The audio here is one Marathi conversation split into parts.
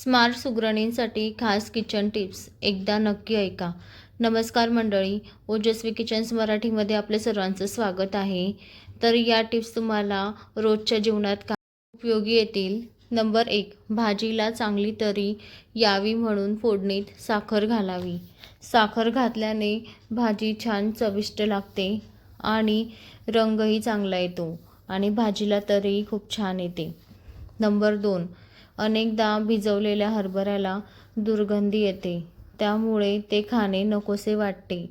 स्मार्ट सुगरणींसाठी खास किचन टिप्स एकदा नक्की ऐका. नमस्कार मंडळी ओजस्वी किचन्स मराठीमध्ये आपले सर्वांचं स्वागत आहे. तर या टिप्स तुम्हाला रोजच्या जीवनात का उपयोगी येतील? नंबर एक भाजीला चांगली तरी यावी म्हणून फोडणीत साखर घालावी. साखर घातल्याने भाजी छान चविष्ट लागते आणि रंगही चांगला येतो आणि भाजीला तरी खूप छान येते. नंबर दोन अनेकदा भिजवलेल्या हरभऱ्याला दुर्गंधी येते. त्यामुळे ते खाणे नकोसे वाटते.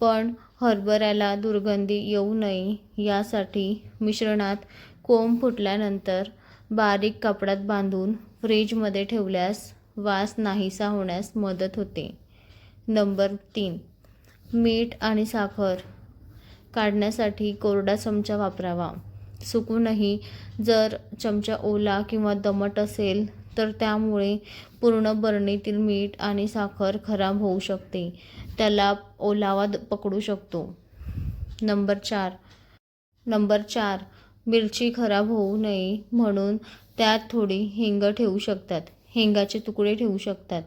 पण हरभऱ्याला दुर्गंधी येऊ नये यासाठी मिश्रणात कोंब फुटल्यानंतर बारीक कपड्यात बांधून फ्रीजमध्ये ठेवल्यास वास नाहीसा होण्यास मदत होते. नंबर तीन. मीठ आणि साखर काढण्यासाठी कोरडा चमचा वापरावा. सुकूनही जर चमचा ओला किंवा दमट असेल तर त्यामुळे पूर्ण बरणीतील मीठ आणि साखर खराब होऊ शकते. त्याला ओलावा द- पकडू शकतो. नंबर चार. नंबर चार. मिरची खराब होऊ नये म्हणून त्यात थोडी हिंग ठेवू शकतात. हिंगाचे तुकडे ठेवू शकतात.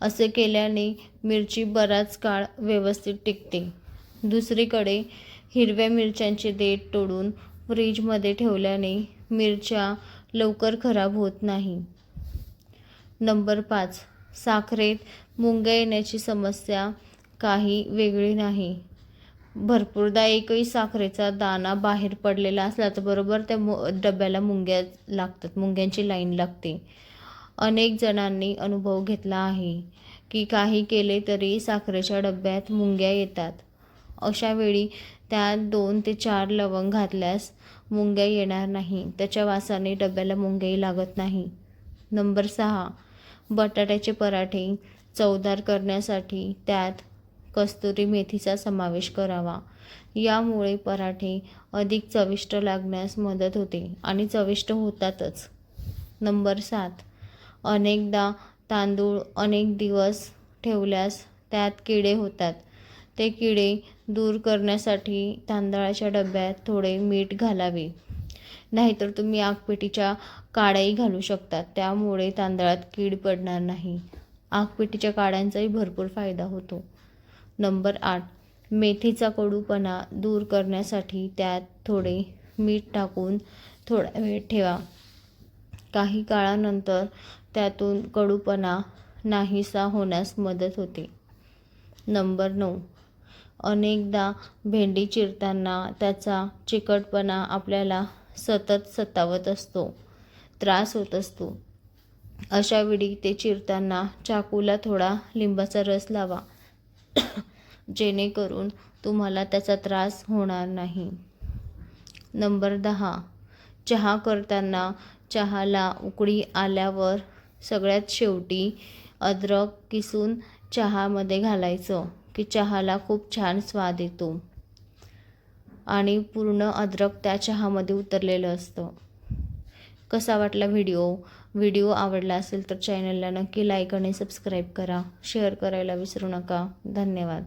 असे केल्याने मिरची बराच काळ व्यवस्थित टिकते. दुसरीकडे हिरव्या मिरच्यांचे देठ तोडून फ्रीजमध्ये ठेवल्याने मिरच्या लवकर खराब होत नाही. नंबर पाच साखरेत मुंग्या येण्याची समस्या काही वेगळी नाही. भरपूरदा एकही साखरेचा दाणा बाहेर पडलेला असला तर बरोबर त्या मु डब्याला मुंग्या लागतात मुंग्यांची लाईन लागते. अनेक जणांनी अनुभव घेतला आहे की काही केले तरी साखरेच्या डब्यात मुंग्या येतात. अशावेळी त्यात दोन ते चार लवंग घातल्यास मुंग्या येणार नाही. त्याच्या वासाने डब्याला मुंग्याही लागत नाही. नंबर सहा. बटाट्याचे पराठे चवदार करण्यासाठी त्यात कस्तुरी मेथीचा समावेश करावा. यामुळे पराठे अधिक चविष्ट लागण्यास मदत होते आणि चविष्ट होतातच. नंबर सात. अनेकदा तांदूळ अनेक दिवस ठेवल्यास त्यात किडे होतात. ते किडे दूर करण्यासाठी तांदळाच्या डब्यात थोडे मीठ घालावे. नाहीतर तुम्ही आगपेटीच्या काड्याही घालू शकता त्यामुळे तांदळात कीड पडणार नाही. आगपेटीच्या काड्यांचाही भरपूर फायदा होतो. नंबर आठ. मेथीचा कडूपणा दूर करण्यासाठी त्यात थोडे मीठ टाकून थोडा वेळ ठेवा. काही काळानंतर त्यातून कडूपणा नाहीसा होण्यास मदत होते. नंबर नऊ. अनेकदा भेंडी चिरताना त्याचा चिकटपणा आपल्याला सतत सतावत असतो त्रास होत असतो. अशा वेळी ते चिरताना चाकूला थोडा लिंबाचा रस लावा. जेणेकरून तुम्हाला त्याचा त्रास होणार नाही. नंबर दहा. चहा करताना चहाला उकळी आल्यावर सगळ्यात शेवटी अद्रक किसून चहामध्ये घालायचं. की चहाला खूप छान स्वाद येतो. आणि पूर्ण अद्रक त्या चहामध्ये उतरलेलं असतं. कसा वाटला व्हिडिओ? व्हिडिओ आवडला असेल तर चॅनलला नक्की लाईक आणि सबस्क्राईब करा. शेअर करायला विसरू नका. धन्यवाद.